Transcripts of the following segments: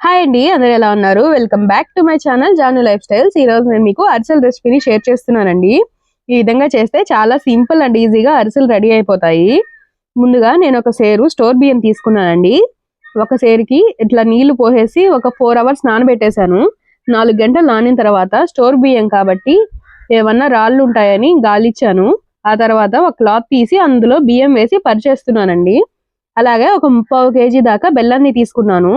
Hi అండి అందరూ ఎలా ఉన్నారు? Welcome back to my channel Janu life styles ఈ రోజు నేను మీకు అరిసెల రెసిపీని షేర్ చేస్తున్నానండి. ఈ విధంగా చేస్తే చాలా సింపుల్ అండ్ ఈజీగా అరిసెలు రెడీ అయిపోతాయి. ముందుగా నేను ఒక సేరు స్టోర్ బియ్యం తీసుకున్నానండి. ఒక సేరుకి ఇట్లా నీళ్ళు పోసేసి ఒక ఫోర్ అవర్స్ నానబెట్టేశాను. నాలుగు గంటలు నానిన తర్వాత స్టోర్ బియ్యం కాబట్టి ఏమన్నా రాళ్ళు ఉంటాయని గాలిచ్చాను. ఆ తర్వాత ఒక క్లాత్ తీసి అందులో బియ్యం వేసి పరిచేస్తున్నానండి. అలాగే ఒక ముప్పావు కేజీ దాకా బెల్లాన్ని తీసుకున్నాను.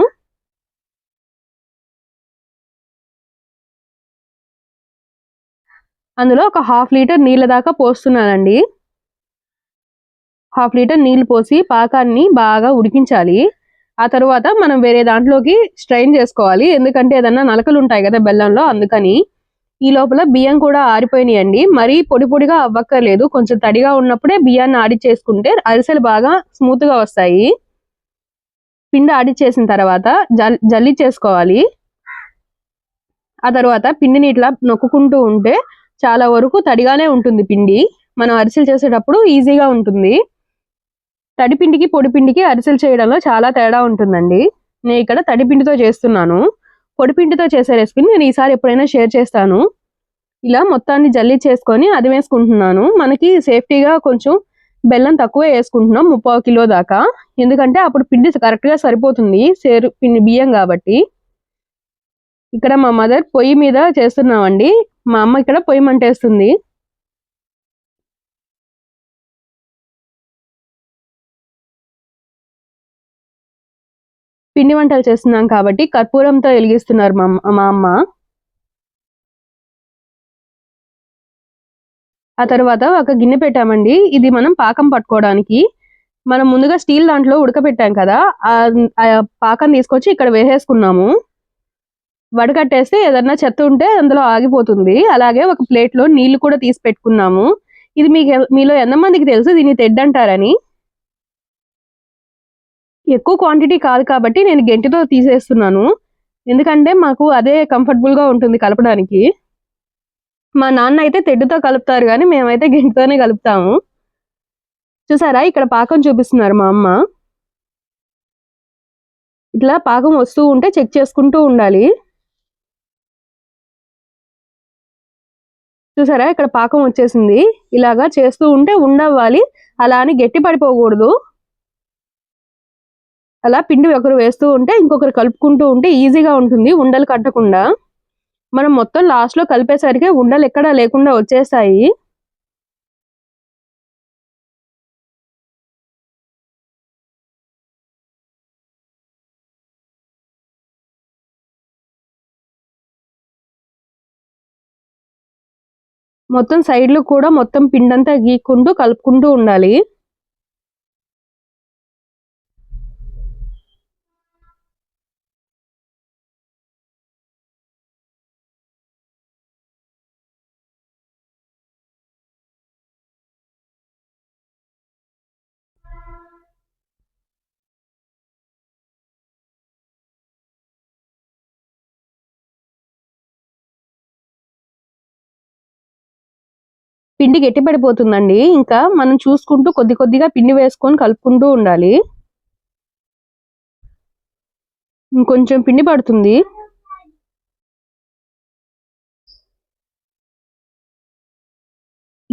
అందులో ఒక హాఫ్ లీటర్ నీళ్ళ దాకా పోస్తున్నానండి. హాఫ్ లీటర్ నీళ్ళు పోసి పాకాన్ని బాగా ఉడికించాలి. ఆ తర్వాత మనం వేరే దాంట్లోకి స్ట్రైన్ చేసుకోవాలి. ఎందుకంటే ఏదన్నా నలకలు ఉంటాయి కదా బెల్లంలో అందుకని ఈ లోపల బియ్యం కూడా ఆరిపోయినాయండి. మరీ పొడి పొడిగా అవ్వక్కర్లేదు. కొంచెం తడిగా ఉన్నప్పుడే బియ్యాన్ని ఆడిచ్చేసుకుంటే అరిసెలు బాగా స్మూత్గా వస్తాయి. పిండి ఆడిచ్చేసిన తర్వాత జల్ జల్లి చేసుకోవాలి. ఆ తర్వాత పిండిని ఇట్లా నొక్కుంటూ ఉంటే చాలా వరకు తడిగానే ఉంటుంది పిండి. మనం అరిసెలు చేసేటప్పుడు ఈజీగా ఉంటుంది. తడి పిండికి పొడి పిండికి అరిసెలు చేయడంలో చాలా తేడా ఉంటుందండి. నేను ఇక్కడ తడి పిండితో చేస్తున్నాను. పొడి పిండితో చేసే రెసిపీని నేను ఈసారి ఎప్పుడైనా షేర్ చేస్తాను. ఇలా మొత్తాన్ని జల్లి చేసుకొని అది వేసుకుంటున్నాను. మనకి సేఫ్టీగా కొంచెం బెల్లం తక్కువ వేసుకుంటున్నాం ముప్పై కిలో దాకా. ఎందుకంటే అప్పుడు పిండి కరెక్ట్గా సరిపోతుంది సేరు పిండి బియ్యం కాబట్టి. ఇక్కడ మా మదర్ పొయ్యి మీద చేస్తున్నామండి. మా అమ్మ ఇక్కడ పొయ్యి మంటేస్తుంది. పిండి వంటలు చేస్తున్నాం కాబట్టి కర్పూరంతో వెలిగిస్తున్నారు మా అమ్మ- మా అమ్మ. ఆ తర్వాత ఒక గిన్నె పెట్టామండి. ఇది మనం పాకం పట్టుకోవడానికి. మనం ముందుగా స్టీల్ దాంట్లో ఉడకబెట్టాం కదా. ఆ పాకం తీసుకొచ్చి ఇక్కడ వేసేసుకున్నాము. వడకట్టేస్తే ఏదన్నా చెత్త ఉంటే అందులో ఆగిపోతుంది. అలాగే ఒక ప్లేట్లో నీళ్ళు కూడా తీసి పెట్టుకున్నాము. ఇది మీకు మీలో ఎంతమందికి తెలుసు దీన్ని తెడ్డంటారని ఎక్కువ క్వాంటిటీ కాదు కాబట్టి నేను గెంటితో తీసేస్తున్నాను. ఎందుకంటే మాకు అదే కంఫర్టబుల్గా ఉంటుంది కలపడానికి. మా నాన్న అయితే తెడ్డుతో కలుపుతారు కానీ మేమైతే గెంటితోనే కలుపుతాము. చూసారా? ఇక్కడ పాకం చూపిస్తున్నారు మా అమ్మ. ఇట్లా పాకం వస్తూ ఉంటే చెక్ చేసుకుంటూ ఉండాలి. చూసారా? ఇక్కడ పాకం వచ్చేసింది. ఇలాగా చేస్తూ ఉంటే ఉండవ్వాలి. అలా అని గట్టి పడిపోకూడదు. అలా పిండి ఒకరు వేస్తూ ఉంటే ఇంకొకరు కలుపుకుంటూ ఉంటే ఈజీగా ఉంటుంది ఉండలు కట్టకుండా. మనం మొత్తం లాస్ట్లో కలిపేసరికి ఉండలు ఎక్కడా లేకుండా వచ్చేస్తాయి. మొత్తం సైడ్లు కూడా మొత్తం పిండంతా గీక్కుంటూ కలుపుకుంటూ ఉండాలి. పిండి గట్టిపడిపోతుందండి ఇంకా మనం చూసుకుంటూ కొద్ది కొద్దిగా పిండి వేసుకొని కలుపుకుంటూ ఉండాలి. ఇంకొంచెం పిండి పడుతుంది.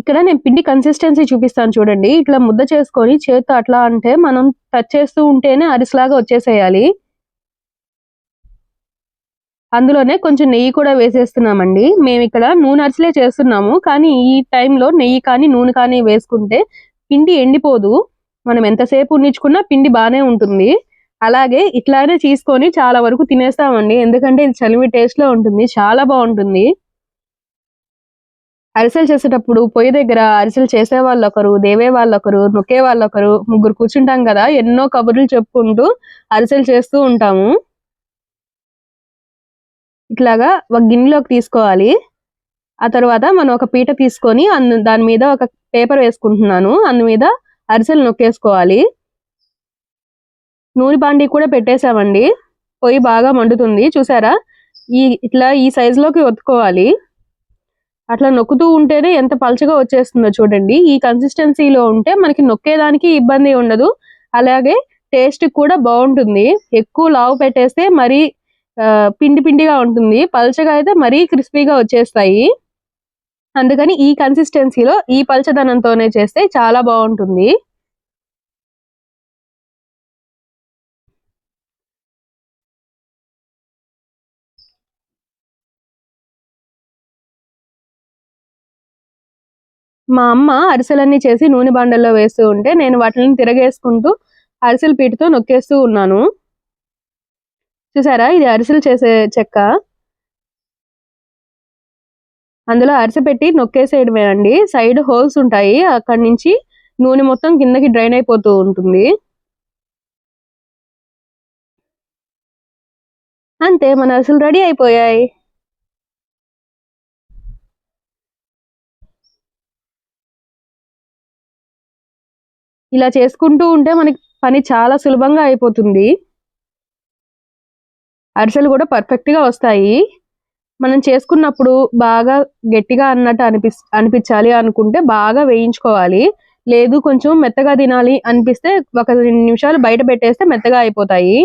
ఇక్కడ నేను పిండి కన్సిస్టెన్సీ చూపిస్తాను చూడండి. ఇట్లా ముద్ద చేసుకొని చేతితో అట్లా అంటే మనం టచ్ చేస్తూ ఉంటేనే అరిసెలాగా వచ్చేసేయాలి. అందులోనే కొంచెం నెయ్యి కూడా వేసేస్తున్నామండి. మేము ఇక్కడ నూనె అరిసెలే చేస్తున్నాము. కానీ ఈ టైంలో నెయ్యి కానీ నూనె కానీ వేసుకుంటే పిండి ఎండిపోదు. మనం ఎంతసేపు ఉండించుకున్నా పిండి బాగానే ఉంటుంది. అలాగే ఇట్లానే తీసుకొని చాలా వరకు తినేస్తామండి. ఎందుకంటే ఇది చలివి టేస్ట్లో ఉంటుంది. చాలా బాగుంటుంది. అరిసెలు చేసేటప్పుడు పొయ్యి దగ్గర అరిసెలు చేసే వాళ్ళు ఒకరు దేవే వాళ్ళు ఒకరు నొక్కే వాళ్ళు ఒకరు ముగ్గురు కూర్చుంటాం కదా ఎన్నో కబుర్లు చెప్పుకుంటూ అరిసెలు చేస్తూ ఉంటాము. ఇట్లాగా ఒక గిన్నెలోకి తీసుకోవాలి. ఆ తర్వాత మనం ఒక పీట తీసుకొని అందు దాని మీద ఒక పేపర్ వేసుకుంటున్నాను. అందు మీద అరిసెలు నొక్కేసుకోవాలి. నూనె బాండి కూడా పెట్టేసామండి పొయ్యి బాగా మండుతుంది చూసారా? ఈ ఇట్లా ఈ సైజులోకి లోకి ఒత్తుకోవాలి. అట్లా నొక్కుతూ ఉంటేనే ఎంత పలచగా వచ్చేస్తుందో చూడండి. ఈ కన్సిస్టెన్సీలో ఉంటే మనకి నొక్కేదానికి ఇబ్బంది ఉండదు. అలాగే టేస్ట్ కూడా బాగుంటుంది. ఎక్కువ లావు పెట్టేస్తే మరి పిండి పిండిగా ఉంటుంది. పల్చగా అయితే మరీ క్రిస్పీగా వచ్చేస్తాయి. అందుకని ఈ కన్సిస్టెన్సీలో ఈ పల్చదనంతోనే చేస్తే చాలా బాగుంటుంది. మా అమ్మ అరిసెలన్నీ చేసి నూనె బాండల్లో వేస్తూ ఉంటే నేను వాటిని తిరగేసుకుంటూ అరిసెల పీటతో నొక్కేస్తూ ఉన్నాను. చూసారా? ఇది అరిసెలు చేసే చెక్క. అందులో అరిసె పెట్టి నొక్కేసేయడమే అండి సైడ్ హోల్స్ ఉంటాయి. అక్కడి నుంచి నూనె మొత్తం కిందకి డ్రైన్ అయిపోతూ ఉంటుంది. అంతే మన అరిసెలు రెడీ అయిపోయాయి. ఇలా చేసుకుంటూ ఉంటే మనకి పని చాలా సులభంగా అయిపోతుంది. అరిసెలు కూడా పర్ఫెక్ట్గా వస్తాయి. మనం చేసుకున్నప్పుడు బాగా గట్టిగా అన్నట్టు అనిపి అనిపించాలి అనుకుంటే బాగా వేయించుకోవాలి. లేదు కొంచెం మెత్తగా తినాలి అనిపిస్తే ఒక రెండు నిమిషాలు బయట పెట్టేస్తే మెత్తగా అయిపోతాయి.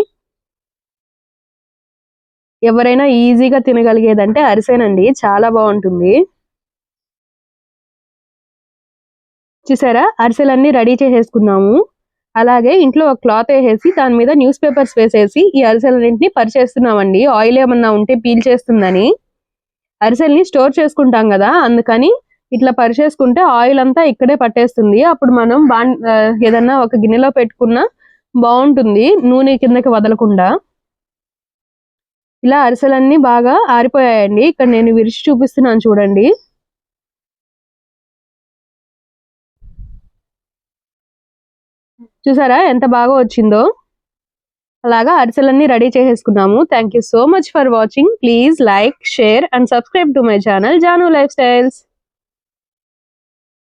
ఎవరైనా ఈజీగా తినగలిగేదంటే అరిసెనండి. చాలా బాగుంటుంది. చూసారా? అరిసెలన్నీ రెడీ చేసేసుకున్నాము. అలాగే ఇంట్లో ఒక క్లాత్ వేసేసి దాని మీద న్యూస్ పేపర్స్ వేసేసి ఈ అరిసెలన్నింటినీ పరిచేస్తున్నామండి. ఆయిల్ ఏమన్నా ఉంటే పీల్ చేస్తుందని. అరిసెల్ని స్టోర్ చేసుకుంటాం కదా అందుకని ఇట్లా పరిచేసుకుంటే ఆయిల్ అంతా ఇక్కడే పట్టేస్తుంది. అప్పుడు మనం బా ఏదన్నా ఒక గిన్నెలో పెట్టుకున్నా బాగుంటుంది నూనె కిందకి వదలకుండా. ఇలా అరిసెలన్నీ బాగా ఆరిపోయాయండి. ఇక్కడ నేను విరిచి చూపిస్తున్నాను చూడండి. చూసారా ఎంత బాగా వచ్చిందో? అలాగా అరిసెలన్నీ రెడీ చేసేసుకున్నాము. Thank you so much for watching please like share and subscribe to my channel Janu life styles